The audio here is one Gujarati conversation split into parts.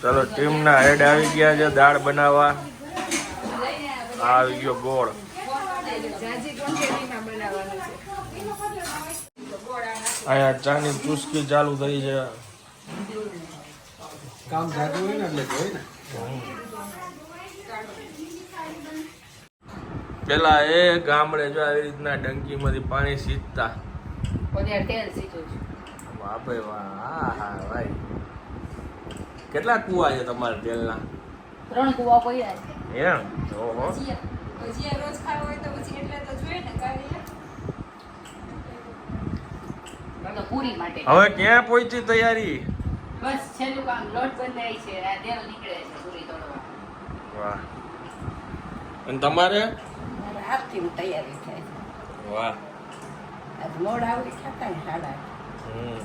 ચલો ટીમના હેડ આવી ગયા છે દાળ બનાવવા. આવી ગયો ગોળ. અહીંયા ચાની ચુસ્કી ચાલુ થઈ છે. કામ જાદુ હોય ને એટલે જોઈ ને. પેલા એ ગામડે જો આવી રીતના ડંકીમાંથી પાણી સીંચતા વાહ ભાઈ વાહ હા હા ભાઈ કેટલા કુવા છે તમારા તેલના? ત્રણ કુવા પડ્યા છે. એમ? ઓહો. ભજીયા રોજ ખાવા હોય તો પછી એટલે તો જોઈએ ને પૂરી માટે. હવે ક્યાં પહોંચી તૈયારી? બસ છેલ્લું કામ લોટ બંધાય છે આ તેલ નીકળે છે પૂરી તોડવા વાહ. અને તમારે? આજથી હું તૈયારી થાય વાહ. આજ મોડ આવડી ખાતા ને સાડા હમ.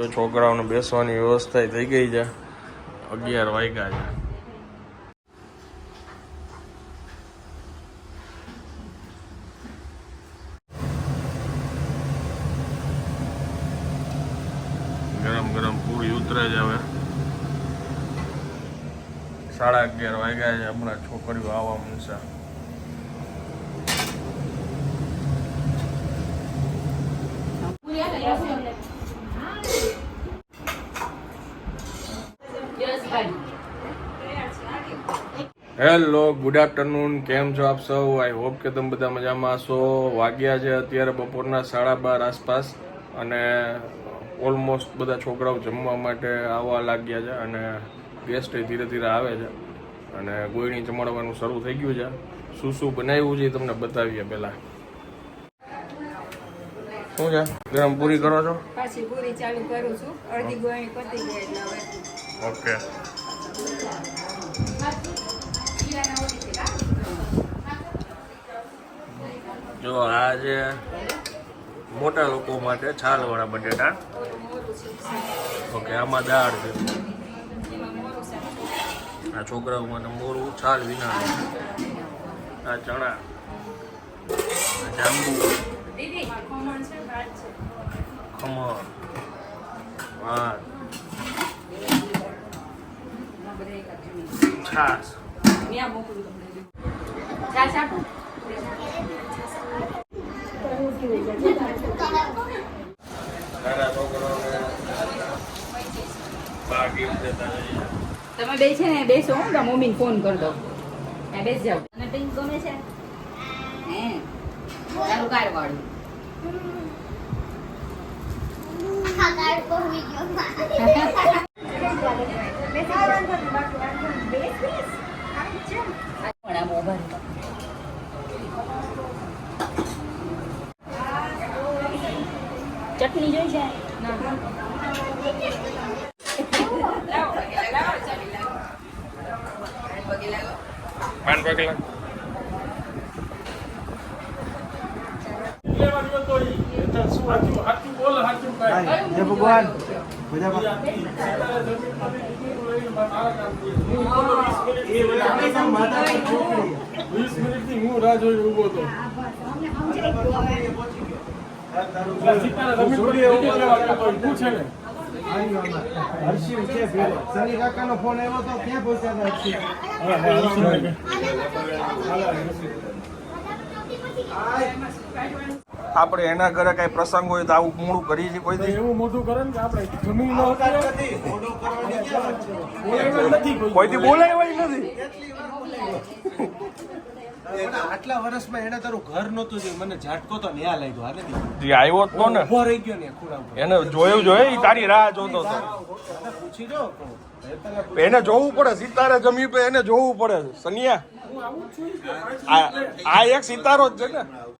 જો છોકરાઓને બેસવાની વ્યવસ્થા થઈ ગઈ છે. અગિયાર વાગ્યા છે. ગરમ ગરમ પૂરી ઉતરે જ હવે. સાડા અગિયાર વાગ્યા છે, હમણાં છોકરીઓ આવવા માંડશે પૂરી હાલે યસ યસ ગાડી હેલો, ગુડ આફ્ટરનૂન. કેમ છો આપ સૌ? આઈ હોપ કે તમે બધા મજામાં છો વાગ્યા છે અત્યારે બપોરના સાડા બાર આસપાસ અને ઓલમોસ્ટ બધા છોકરાઓ જમવા માટે આવવા લાગ્યા છે અને ગેસ્ટ ધીરે ધીરે આવે છે અને ગોળણી જમાડવાનું શરૂ થઈ ગયું છે. શું શું બનાવ્યું છે તમને બતાવીએ પહેલાં. શું છે? ગરમ પૂરી કરો છો? પાછી પૂરી ચાલુ કરું છું. અડધી ગોળણી પતી ગઈ એટલે હવે ઓકે જો આ છે મોટા લોકો માટે છાલવાળા બટેટા. ઓકે આમાં દાળ છે. આ છોકરાઓ માટે મોરું છાલ વિના આ ચણા જાંબુ, ખમણ છે ભાત છે ખમણ ભાત છાશ ત્યાં મોકલું તમને ચા ચાપું તારા છોકરાઓને બહાર તમે બે છે ને બેસો હું તો મમ્મીને ફોન કરી દો. ત્યાં બેસ જાવ અને પિંક ગમે છે? હે તારું કાર વાળું. આમ ઊભા રહો. ચટણી જોઈ છે પાન પગલા. ભગવાન. વીસ મિનિટથી હું રાહ જોઈ ઊભો હતો પૂછે ને હર્ષિલ છે. સની કાકાનો ફોન આવ્યો તો ક્યાં પહોંચ્યા હતા હર્ષિલ આપણે એના ઘરે કઈ પ્રસંગ હોય તો આવું મોડું કરી છે કોઈ એવું મોટું કરે ને આપણે જમીન નો મોઢું કરવાની ક્યાં વાત છે? નથી કોઈ કોઈ દી બોલાય નથી. આટલા વર્ષમાં એને તારું ઘર નહોતું જોયું. મને ઝાટકો તો ન્યા લાગ્યો. દી. જે આવ્યો તો ને. ઊભો રહી ગયો ને ખૂણા એને જોયું જોયે તારી રાહ જોતો હતો. પૂછી જો. એને જોવું પડે સિતારે જમી પે એને જોવું પડે. સનિયા આ આ એક સિતારો જ છે ને.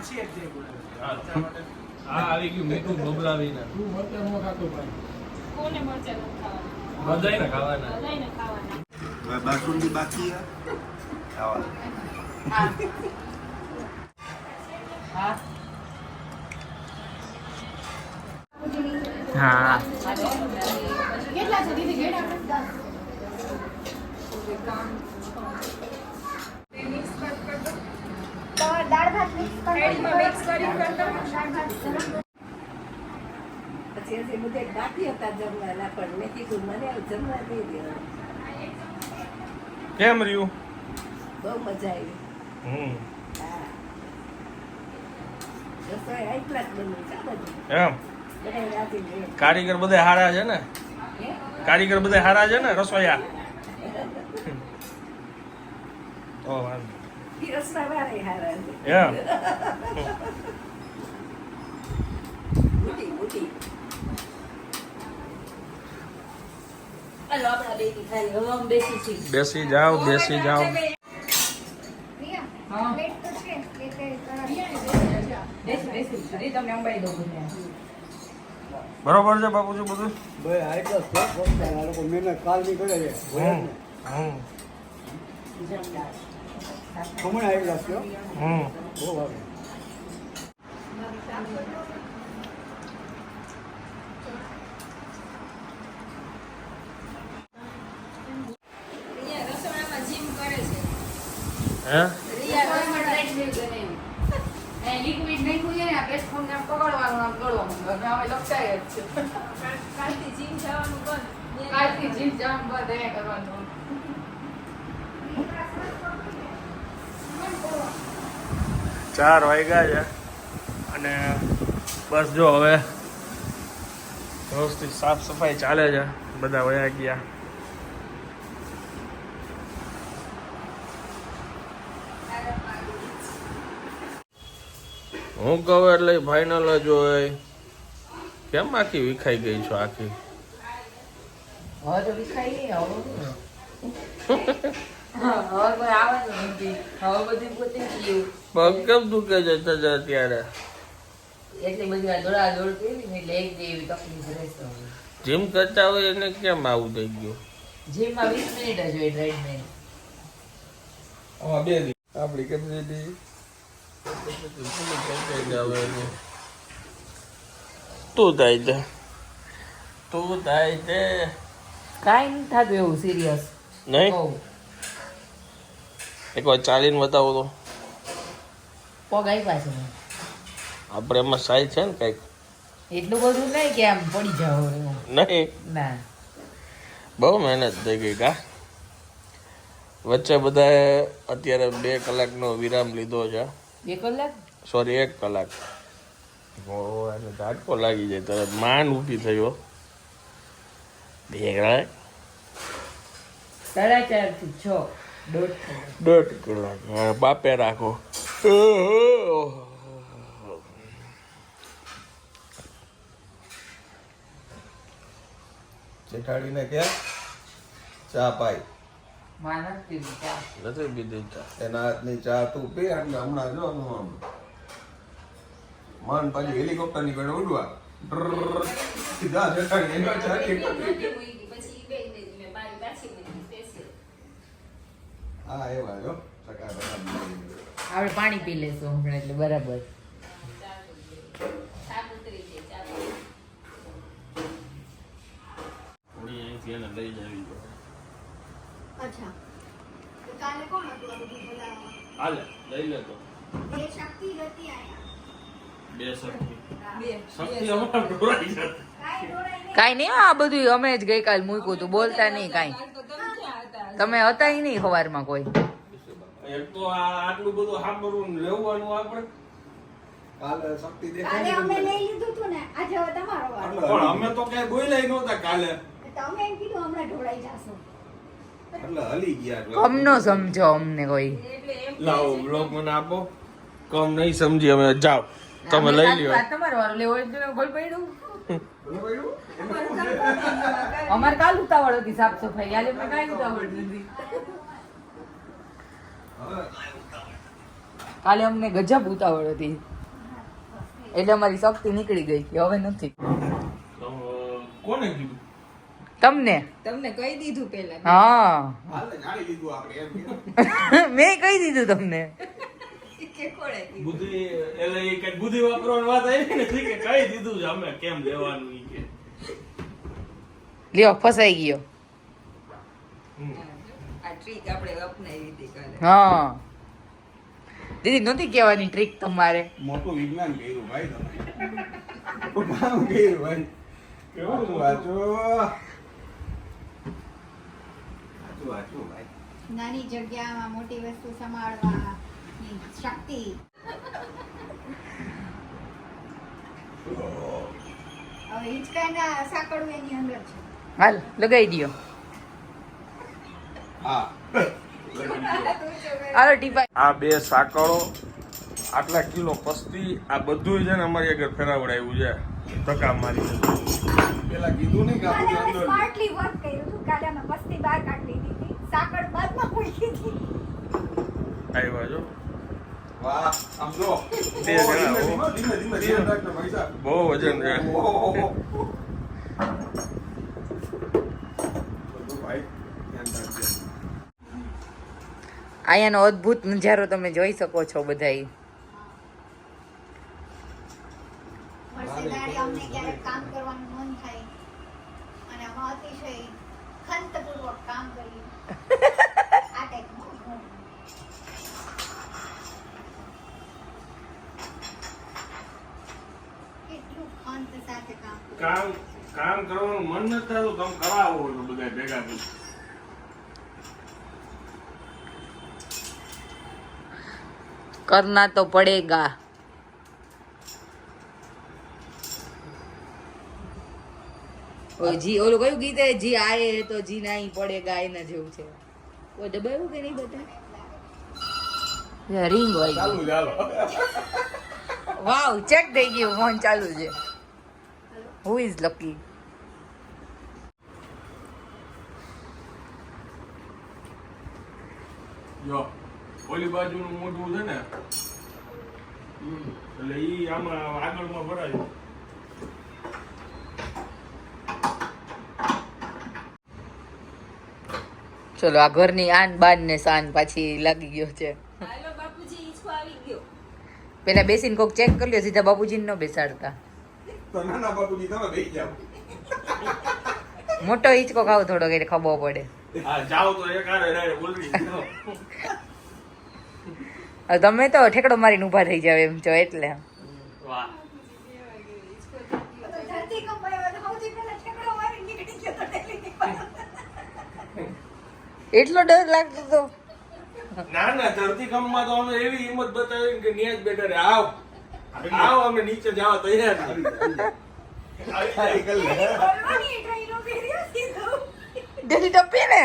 પાછી એક જે બોલાવે. હા. આવી ગયું મીઠું બબલાવીને તું મરચા નો ખાતો ભાઈ. કોને મરચાં નથી ખાવાના? બધાયને ખાવાના. બધાયને ખાવાના. બાસુંદી બાકી હે ખાવા. હા. હા. કેટલા છે? દીદી ઘેડા થાળીમાં મિક્સ કરી કરતો પછી હજી બધે બાકી હતા જમવાના પણ મેં કીધું મને જમવા દઈ દેવાનું કેમ રહ્યું? બહુ મજા આવી. હમ. એમ? કારીગર બધા હારા છે ને? કારીગર બધા હારા છે ને રસોઈયા? તો વાંધો અમે બેસી બેસી જાઓ બેસી જાઓ. દઉં બધું બરોબર છે બાપુજી બધું? મહેનત કાલની કરે છે. હમ હમ. જમદાર. હમણાં હાઈ ક્લાસ હમ. બહુ છે. હે રિયા રસોડા લિક્વિડ નહીં ખુલે ને આ પેસ્ટ ફોર્મ આમ પકડવાનું આમ ગળવાનું હવે અમે લપટાય જ છે કાલથી જીમ જવાનું બંધ કાલથી જીમ જામ બંધ એ કરવાનું ચાર વાગ્યા છે. અને બસ જો હવે વ્યવસ્થિત સાફ સફાઈ ચાલે છે. બધા વયા ગયા. હું કહું એટલે ફાઇનલ જ હોય. કેમ આખી વિખાઈ ગઈ છો આખી? હવે તો વિખાઈ ગઈ હવે હા, હવે કોઈ આવે તો નથી હવે બધું પોતે ગયું પગ કેમ દુખે છે તજા અત્યારે. એટલી બધી દોડા દોડ કરી એટલે એક દી તકલીફ રહેશે જીમ કરતા હોય એને કેમ આવું થઈ ગયું? જીમમાં વીસ મિનિટ જ હોય ટ્રેડમિલ આમાં બે આપણી કેપેસિટી તું થાય છે. તું થાય છે કાંઈ નથી થતું એવું સિરિયસ નહીં? એક વાર ચાલીને બતાવો તો. પગ આપ્યા છે. આપણે એમાં સાઈઝ છે ને કંઈક? એટલું બધું નહીં કે આમ પડી જાવ નહીં? ના. બહુ મહેનત થઈ ગઈ કા? વચ્ચે બધાએ અત્યારે બે કલાકનો વિરામ લીધો છે. બે કલાક? સોરી એક કલાક. ઓ એને ઝાટકો લાગી જાય તરત માન ઊભી થયો બે કલાક. સાડા ચારથી છ. દોઢ કલાક. બાપે રાખો. જેઠાડીને કે ચા પાઈ. નથી પીધી ચા. એના હાથની ચા તું પી એટલે હમણાં જો. મન પાછી હેલિકોપ્ટરની ગળે ઉડવા. સીધા જેઠાડી એનો ચા કે પછી બે મેં મારી પાછી મૂકી સ્પેશિયલ હા એવા જો સકા આપણે પાણી પી લેશું હમણાં એટલે બરાબર. કઈ હતું આ બધું બોલાવવા? હાલે લઈ લે તો એ શક્તિ હતી આયા બે શક્તિ. બે. શક્તિ અમારા ઢોરાઈ જતી. કાંઈ દોડાય નહીં. કાંઈ આ બધું અમે જ ગઈકાલ મૂક્યું હતું. બોલતા નહીં કાંઈ. તમે હતા ય નહીં સવારમાં કોઈ. એક તો આ આટલું બધું સાંભળવું લેવાનું આપણે. કાલે શક્તિ દેખાય અમે લઈ લીધું હતું ને. આજે હવે તમારો વારો. પણ અમે તો કઈ બોલ્યા નહોતા કાલે. તમે એમ કીધું હમણાં ઢોળાઈ જાશો. એટલે હલી ગયા એટલે. કમનો સમજો અમને કોઈ. લાવો બ્લોગ મને આપો. કમ નહીં સમજી અમે જાઓ. તમે લઈ લ્યો. તમારો વારો લેવો પડ્યું. બોલું? અમારે કાલ ઉતાવળ હતી સાફ સફાઈ. આજે મેં કાંઈ ઉતાવળ નથી કાલે અમને ગજબ ઉતાવળ હતી. એટલે અમારી શક્તિ નીકળી ગઈ કે હવે નથી. કોને કીધું? તમને? તમને કહી દીધું પેલા હા. જાણી લીધું આપણે મેં કહી દીધું તમને. કે કોણે કીધું? બુદ્ધિ એટલે એ કઈ બુદ્ધિ વાપરવાની વાત આવી ને કે કઈ દીધું છે અમે કેમ દેવાનું કે. લ્યો ફસાઈ ગયો. આ ટ્રીક આપણે અપનાવી હતી કાલે. હા. દીદી નહોતી કહેવાની ટ્રીક તમારે? મોટું વિજ્ઞાન કર્યું ભાઈ તમે. કામ કર્યું ભાઈ. કેવું વાંચો? વાંચો વાંચો ભાઈ. નાની જગ્યામાં મોટી વસ્તુ સંભાળવા શક્તિ. હવે હિંચકાના સાંકળવું એની અંદર છે. હાલ લગાવી દો આ બે સાંકળો આટલા કિલો પસ્તી આ બધું છે ને અમારી આગળ ફેરાવડાવ્યું છે. ધક્કા મારી પેલા કીધું નહીં કે આપણે અંદર સ્માર્ટલી વર્ક કર્યું હતું કાલે પસ્તી બહાર કાઢી દીધી સાંકળ બાદમાં મૂકી હતી આવ્યા જો. વાહ આમ બે જણા, ધીમે, ધીમે ધીમે ધીમે ભાઈ બહુ વજન છે. બધું અહીંયાનો અદ્ભુત નજારો તમે જોઈ શકો છો બધાય વર્ષે અમને ક્યારેક કામ કરવાનું મન થાય અને અમે અતિશય ખંતપૂર્વક કામ કરીએ આ ટાઈપનું કેટલું ખંત સાથે કામ કામ કામ કરવાનું મન નથી થતું તમે કરાવો એટલે બધા ભેગા થઈ કરના તો પડેગા. જી ઓલું કયું ગીત હે જી આયે તો જી નહીં પડેગા એના જેવું છે. ઓ દબાયું કે નહીં બતા રિંગ હોય ચાલુ ચાલો વાવ ચેક થઈ ગયું ફોન ચાલુ છે. હુ ઇઝ લકી જો ઓલી બાજુનું મોઢું છે ને? એટલે ઈ આમાં આગળમાં ભરાયું. ચલો આ ઘરની આન બાન ને સાન પાછી લાગી ગયો છે. હાલો બાપુજી ઈચ્છો આવી ગયો. પેલા બેસીને કોક ચેક કરી લ્યો સીધા બાપુજીને ન બેસાડતા. તો નાના બાપુજી તમે બેસી જાઓ મોટો હિંચકો ખાવ થોડો કે ખબર પડે. હા જાઓ તો એક બોલવી. તમે તો ઠેકડો મારીને ઊભા થઈ જાવ એમ છો એટલે. એટલો ડર લાગતો તો. ના ના ધરતીકંપમાં તો અમે એવી હિંમત બતાવી કે ન્યાજ જ બેઠા રે આવ. આવ અમે નીચે જવા તૈયાર. ડેલી ને?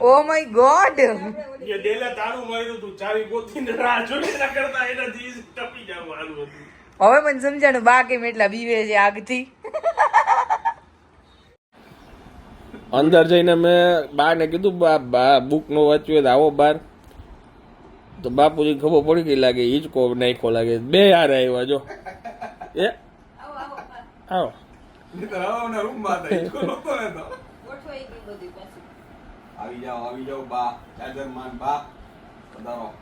Oh my God. એ ડેલે તાળું માર્યું તું ચાવી ગોતીને રાહ જોઈ ના કરતા એનાથી ટપી જવું હાલું હતું. હવે મને સમજાણું બા કેમ એટલા બીવે છે આગથી? અંદર જઈને મેં બાને કીધું બા બા બુક નો વાંચ્યું તો આવો બાર. તો બાપુજી ખબર પડી ગઈ લાગે હિંચકો નાખો લાગે. બે હારે આવ્યા જો. એ? આવો. આવી જાઓ આવી જાઓ બા. ચાદર માન બા. પધારો.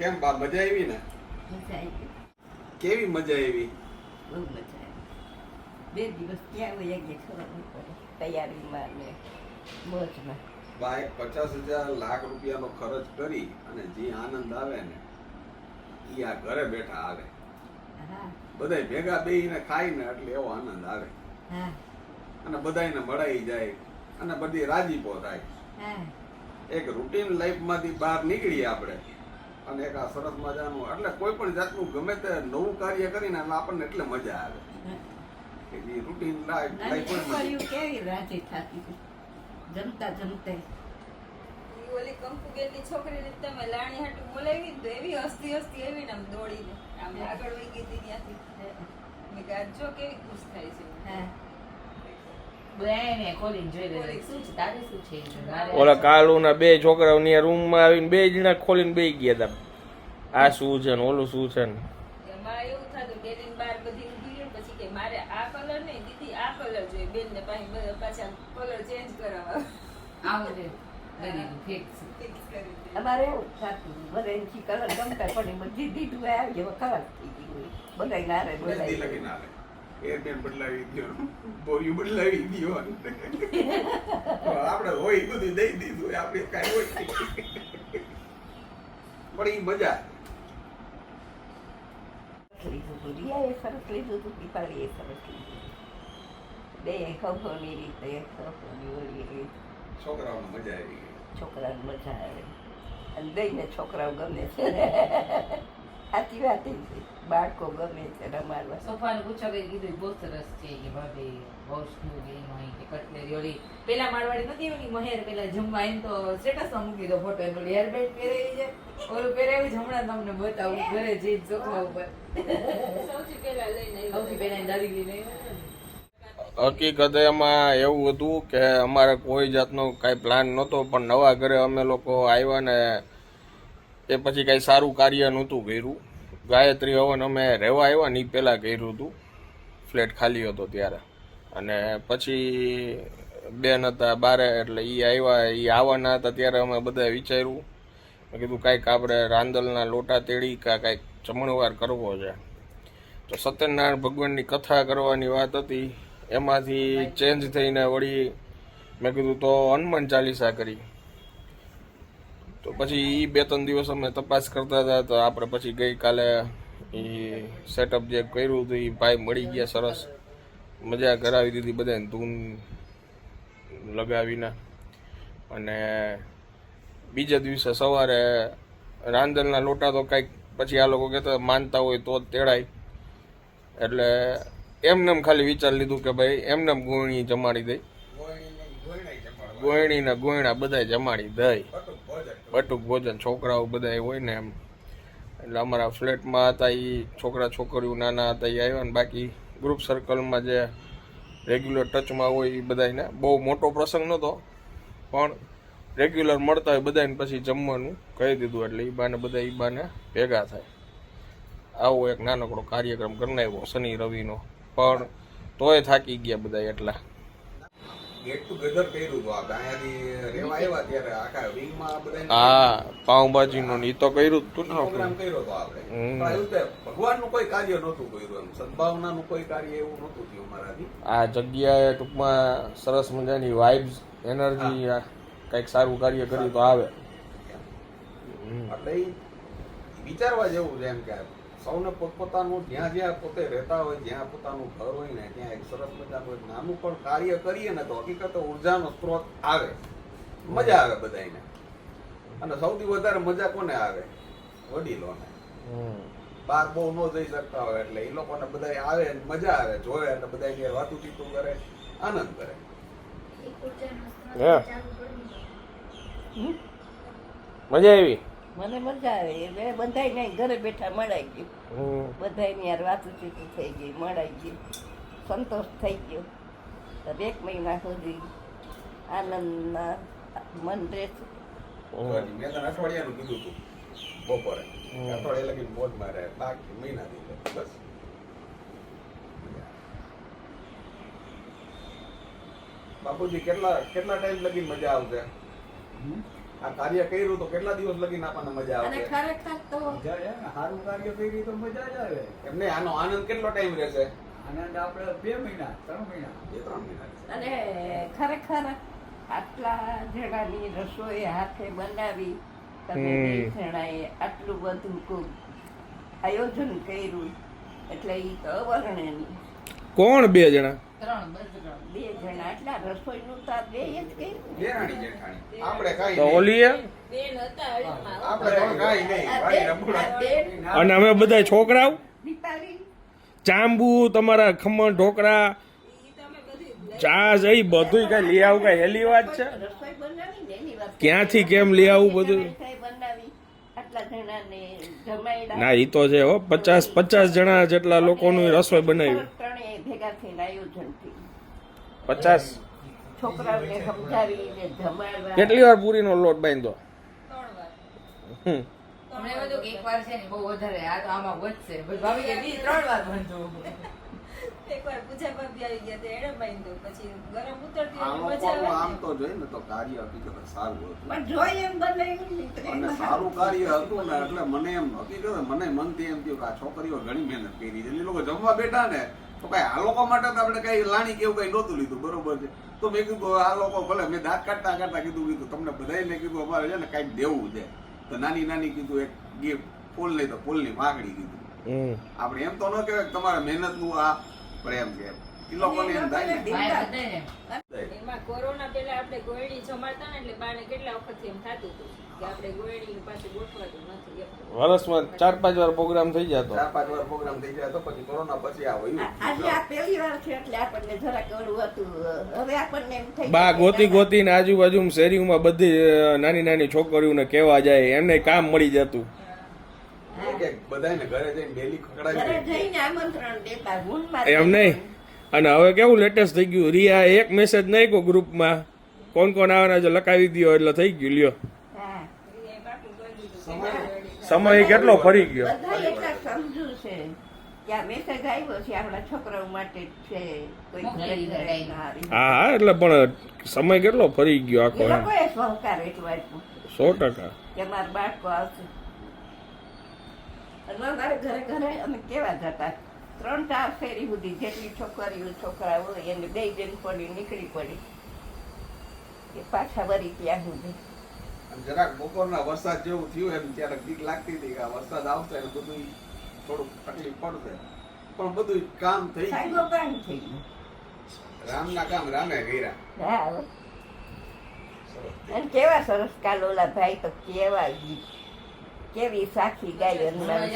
કેમ? બા મજા આવી ને? કેવી મજા આવી? બહુ મજા આવી. બે દિવસ ક્યાં વયા ગયા ખબર તૈયારીમાં ને મોજમાં. બા એક પચાસ હજાર લાખ રૂપિયાનો ખર્ચ કરી અને જે આનંદ આવે ને એ આ ઘરે બેઠા આવે. હા. બધાય ભેગા બેહીને ખાઈને એટલે એવો આનંદ આવે. અને બધાને મળાઈ જાય અને બધી રાજીપો થાય. એક રૂટીન લાઈફમાંથી બહાર નીકળીએ આપણે. અને એક આ સરસ મજાનું એટલે કોઈ પણ જાતનું ગમે તે નવું કાર્ય કરીને એટલે આપણને એટલે મજા આવે. કે જે રૂટીન લાઈફ લાઈફ પણ કેવી રાજી થતી જમતા જમતા. ઓલી કંકુ છોકરીને તમે લાણી હાટુ બોલાવી ને તો એવી હસતી હસતી એવી ને આમ દોડીને. આમ આગળ વહી ગઈ હતી ત્યાંથી. મેં કીધું જો કેવી ખુશ થાય છે. હા. ઓલા કાલુના બે છોકરાઓ રૂમમાં આવીને બે જણા ખોલીને બે ગયા હતા આ શું છે ને? ઓલું શું છે ને? એમાં એવું થતું ડેલીને બાર બધી ઊભી રહી પછી કે મારે આ કલર નહીં દીદી આ કલર જોઈએ. બેન ને પાછી પાછા કલર ચેન્જ કરાવવા. આવું છે કરી દીધું ફિક્સ ફિક્સ કરી દીધું. અમારે એવું થતું. બધા કલર ગમતા પણ એ બધી દીધું આવી જેવા ખરાબ થઈ ગયું બધા નારે બધી બોલાવી લગી ના લે એરબેન બદલાવી દ્યો બોરિયું બદલાવી દો આપણે હોય બધું દઈ દીધું આપણે કાંઈ હોય પણ એ મજા લીધું હતું રિયાએ સરસ લીધું હતું દીપાળીએ સરસ લીધું બે ખભોની રીતે ખભોની ઓલી રીતે. છોકરાઓને મજા આવી ગઈ. છોકરાને મજા આવે. અને દઈને છોકરાઓ ગમે છે. સાચી વાત બાળકો ગમે છે રમાડવા. સોફાનું પૂછો કે કીધું બહુ સરસ છે કે ભાભી બહુ સ્કૂલ ગેમ હોય કે કટલેરી ઓલી. પેલા મારવાડી નથી ઓલી મહેર પેલા જમવા એમ તો સ્ટેટસમાં મૂકી દો ફોટો એમ ઓલી હેરબેન્ડ પહેરેલી છે. ઓલું પહેરેલું જ હમણાં તમને બતાવું ઘરે જઈ સોફા ઉપર. સૌથી પહેલા લઈને સૌથી પહેલા દાદી લઈને. હકીકતે એમાં એવું હતું કે અમારે કોઈ જાતનો કાંઈ પ્લાન નહોતો પણ નવા ઘરે અમે લોકો આવ્યા ને એ પછી કાંઈ સારું કાર્ય નહોતું કર્યું. ગાયત્રી હવન અમે રહેવા આવ્યા ને એ પહેલાં કર્યું હતું. ફ્લેટ ખાલી હતો ત્યારે. અને પછી બેન હતા બારે એટલે એ આવ્યા એ આવવાના હતા ત્યારે અમે બધાએ વિચાર્યું. મેં કીધું કાંઈક આપણે રાંદલના લોટા તેડી કા કાંઈક જમણવાર કરવો છે. તો સત્યનારાયણ ભગવાનની કથા કરવાની વાત હતી. એમાંથી ચેન્જ થઈને વળી મેં કીધું તો હનુમાન ચાલીસા કરી. તો પછી એ બે ત્રણ દિવસ અમે તપાસ કરતા હતા, તો આપણે પછી ગઈકાલે એ સેટઅપ જે કર્યું હતું એ ભાઈ મળી ગયા સરસ. મજા કરાવી દીધી બધાને, ધૂન લગાવીને. અને બીજા દિવસે સવારે રાંદલના લોટા તો કાંઈક પછી આ લોકો કહેતા માનતા હોય તો જ તેડાય. એટલે એમને ખાલી વિચાર લીધું કે ભાઈ, એમને એમ ગોયણી જમાડી દઈ. ગોયણી ને ગોયણા બધા જમાડી દઈ. બટુક ભોજન, છોકરાઓ બધા હોય ને એમ. એટલે અમારા ફ્લેટમાં હતા એ છોકરા, છોકરીઓ, નાના હતા એ આવ્યા ને બાકી ગ્રુપ સર્કલમાં જે રેગ્યુલર ટચમાં હોય એ બધાને બહુ મોટો પ્રસંગ નહોતો પણ રેગ્યુલર મળતા હોય બધાને પછી જમવાનું કહી દીધું એટલે એ બાને બધા એ બાને ભેગા થાય. આવો એક નાનકડો કાર્યક્રમ કરી આવ્યો શનિ રવિનો, પણ તોય થાકી ગયા બધા એટલા. ગેટ ટુ ગેધર કર્યું. હતું આપણે અહીંયાથી રેવા આવ્યા ત્યારે આખા વિંગમાં બધાને હા પાઉંભાજીનો ને ઈ તો કર્યું જ તું ને પ્રોગ્રામ કર્યો હતો આપણે. પણ એવું તે ભગવાનનું કોઈ કાર્ય નહોતું કર્યું એમ. સદભાવનાનું કોઈ કાર્ય એવું નહોતું થયું મારાથી આ જગ્યાએ ટૂંકમાં સરસ મજાની વાઇબ્સ એનર્જી કંઈક સારું કાર્ય કર્યું તો આવે. એટલે વિચારવા જેવું છે એમ કે સૌને પોતપોતાનું જ્યાં જ્યાં પોતે રહેતા હોય જ્યાં પોતાનું ઘર હોય ને ત્યાં એક સરસ મજાનું એક નાનું પણ કાર્ય કરીએ ને તો હકીકત ઉર્જાનો સ્ત્રોત આવે. મજા આવે બધાને અને સૌથી વધારે મજા કોને આવે? વડીલોને. હમ. બહાર બહુ ન જઈ શકતા હોય એટલે એ લોકોને બધા આવે મજા આવે જોવે એટલે બધા જે વાતું ચીતું કરે આનંદ કરે. મજા આવી. મને મજા આવે. એટલે બધાય નહીં ઘરે બેઠા મળાઈ ગયું. બધાયની બધાય યાર વાતું ચીતું થઈ ગઈ મળાઈ ગયું. સંતોષ થઈ ગયો. તો એક મહિના સુધી આનંદના મન રહે છે મેં તને અઠવાડિયાનું કીધું હતું બપોરે. હમ. અઠવાડિયા મોજ મારે બાકી મહિના બસ. બાપુજી કેટલા કેટલા ટાઈમ લગી મજા આવશે? આ કાર્ય કર્યું તો કેટલા દિવસ લગીને આપણને મજા અને ખરેખર તો સારું કાર્ય કર્યું તો મજા જ આવે. એમને આનો આનંદ કેટલો ટાઈમ રહેશે? આનંદ આપણે બે મહિના ત્રણ મહિના. બે ત્રણ મહિના. અને ખરેખર આટલા જણાની રસોઈ હાથે બનાવી તમે જણાએ આટલું બધું કો- આયોજન કર્યું. એટલે એ તો અવર્ણનીય. કોણ બે જણા? બે જણા તો જ કર્યું. આપણે કાંઈ અને અમે બધા છોકરાઓ? ચાંબુ તમારા ખમણ ઢોકળા ઈ એ બધી ચા જઈ બધું કઈ લઈ આવું કઈ હેલી વાત છે? બનાવી ક્યાંથી કેમ લઈ આવું બધું? રસોઈ બનાવી. આટલા જણાને જમાયડા ના એ તો છે હો પચાસ પચાસ જણા જેટલા લોકોનું રસોઈ બનાવ્યું. ત્રણેય ભેગા થઈને આયોજન થયું. પચાસ. છોકરાઓને સમજાવીને જમાડવા. કેટલી વાર પૂરીનો લોટ બાંધો હમ. હમણાં એવું એક વાર છે ને બહુ વધારે. આ તો આમાં વધશે. ભાભી કે બી ત્રણ વાર બંધો એકવાર પૂજા ભાભી આવી ગયા તો એણે બાંધ્યું. પછી ગરમ ઉતરતી આ મજા આવે. આમ તો જોઈએ ને તો કાર્ય હકીકત સારું હતું. પણ જોઈ એમ બનાવ્યું અને સારું કાર્ય હતું ને એટલે મને એમ હકીકત મને મનથી એમ થયું કે આ છોકરીઓ ઘણી મહેનત કરી છે. એ લોકો જમવા બેઠા ને તો કઈ આ લોકો માટે તો આપણે કઈ લાણી કે એવું કઈ નહોતું લીધું બરોબર છે. તો મેં કીધું આ લોકો ભલે મેં દાંત કાઢતા કાઢતા કીધું કીધું તમને બધાય મેં કીધું અમારે છે ને કંઈક દેવું છે. તો નાની નાની કીધું એક ગિફ્ટ ફૂલ નહીં તો ફૂલની માગણી કીધું. આપણે એમ તો ન કહેવાય તમારે તમારા મહેનતનું આ પ્રેમ છે. એમ એ લોકોને એમ થાય ને. ભાઈ બધાય ને એમાં કોરોના પહેલા આપણે ગોળણી જમાડતા ને એટલે બાને કેટલા વખતથી એમ થતું હતું કે આપણે ગોળણી પાછું ગોઠવાતું નથી વર્ષમાં ચાર પાંચ વાર પ્રોગ્રામ થઈ જતો ચાર પાંચ વાર પ્રોગ્રામ થઈ જાય તો પછી કોરોના પછી આ વયું. આજે આ પહેલી વાર છે એટલે આપણને જરાક ઓલું હતું. હવે આપણને એમ થઈ બા ગોતી ગોતી ને આજુબાજુ શેરીઓમાં બધી નાની નાની છોકરીઓને કહેવા જાય એમને કામ મળી જતું. એક એક ઘરે જઈને ડેલી ઘરે જઈને આમંત્રણ દેતા ગુણમાં એમ નહીં. અને હવે કેવું લેટેસ્ટ થઈ ગયું? રિયા એક મેસેજ નાખ્યો ગ્રુપમાં કોણ કોણ આવવાના છે લખાવી દો એટલે થઈ ગયું. લ્યો. સમય કેટલો ફરી ગયો? સમજુ છે કે આ મેસેજ આવ્યો છે આપણા છોકરાઓ માટે જ છે. કોઈ મોકલી ઘરે દીધો ઘરે કઈ. ના આવી. હા હા એટલે પણ સમય કેટલો ફરી ગયો આખો સો ટકા. બાળકો આવશે. ઘરે ઘરે અમે કેવા જતા? ત્રણ ચાર ફેરી સુધી જેટલી છોકરીઓ છોકરા હોય એને બે બેન પડી નીકળી પડી. એ પાછા વળી ત્યાં સુધી. જરાક બપોરના વરસાદ જેવું થયું એમ ત્યારે બીક લાગતી હતી કે વરસાદ આવશે એટલે બધું થોડુંક તકલીફ પડશે. પણ બધું કામ થઈ ગયું. કામ થઈ ગયું. રામના કામ રામે કર્યા. હા. અને કેવા સરસ કાલોલા ભાઈ તો કેવા ગીત કેવી સાખી ગાય મજા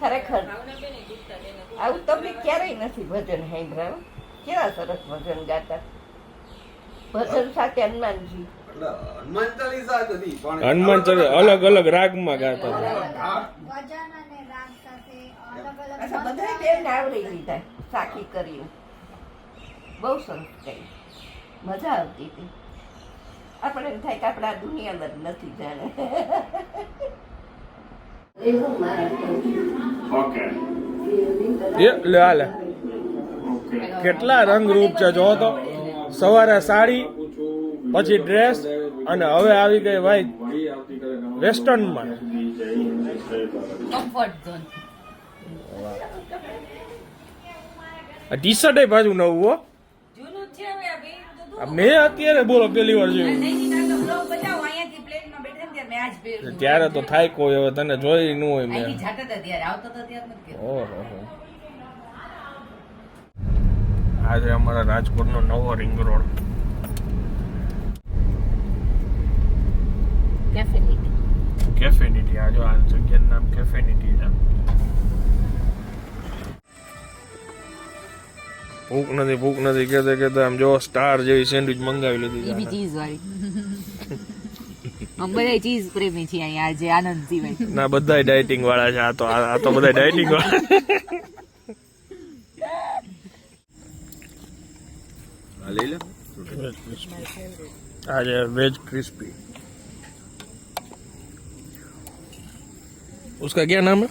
ખરેખર. આવું તમને ક્યારેય નથી ભજન સાંભળ્યા કેવા સરસ ભજન ગાતા? ભજન સાથે હનુમાનજી. એટલે હનુમાન ચાલીસા જ પણ હનુમાન અલગ અલગ રાગમાં ગાતા હતા. બધા બેન આવડી લીધા સાખી કરીને બહુ સરસ કરી. મજા આવતી હતી. આપણે એમ થાય કે આપણે આ દુનિયામાં જ નથી જાણે. ઓકે. એ લે હાલે કેટલા રંગરૂપ છે જો તો. સવારે સાડી પછી ડ્રેસ અને હવે આવી ગઈ ભાઈ વેસ્ટર્નમાં કમ્ફર્ટ ઝોન ટી શર્ટ પાછું નવું હો. મેં અત્યારે બોલો પેલી વાર જોયું. ત્યારે તો થાય કોઈ હવે તને જોઈ ન હોય મેં. અહીંથી ત્યારે આવતા હતા ત્યારે નથી ઓહો. આજે અમારા રાજકોટનો નવો રિંગ રોડ કેફેનિટી આ જો આ જગ્યાનું નામ કેફેનિટી છે. ભૂખ નથી ભૂખ નથી કહેતા કહેતા આમ જો સ્ટાર જેવી સેન્ડવિચ મંગાવી લીધી ઈ બી ચીઝ વાળી. બધા ચીઝ પ્રેમી છીએ અહીંયા આજે આનંદ સિવાય ના બધા ડાયટિંગ વાળા છે આ તો આ આ તો બધા ડાયટિંગ વાળા આ લઈ લે આજે वेज क्रिस्पी उसका क्या नाम है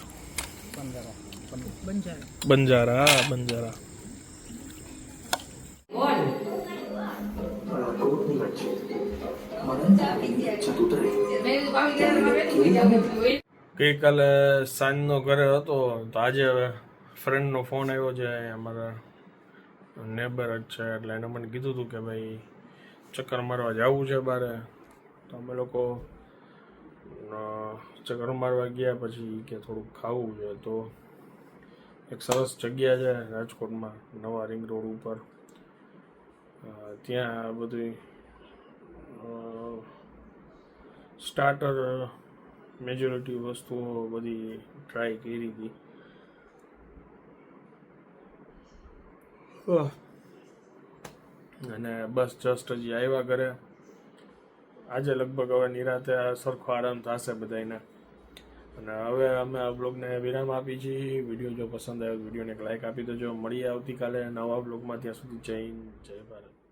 बंजारा हाँ, बंजारा ગઈકાલે સાંજનો ઘરે હતો, તો આજે ફ્રેન્ડનો ફોન આવ્યો છે, અમારા નેબર જ છે, એટલે એને મને કીધું હતું કે ભાઈ ચક્કર મારવા જવું છે બારે. તો અમે લોકો ચક્કર મારવા ગયા પછી કે થોડુંક ખાવું છે. તો એક સરસ જગ્યા છે રાજકોટમાં, નવા રિંગ રોડ ઉપર. ત્યાં બધી સ્ટાર્ટર મેજોરિટી વસ્તુઓ બધી ટ્રાય કરી હતી. અને બસ જસ્ટ હજી આવ્યા ઘરે. આજે લગભગ હવે નિરાતે સરખો આરામ થશે બધાને અને હવે અમે આ બ્લોગને વિરામ આપી છીએ. વીડિયો જો પસંદ આવ્યો વિડીયોને એક લાઇક આપી દેજો. મળીએ આવતીકાલે નવા બ્લોગમાં ત્યાં સુધી જય હિન્દ જય ભારત.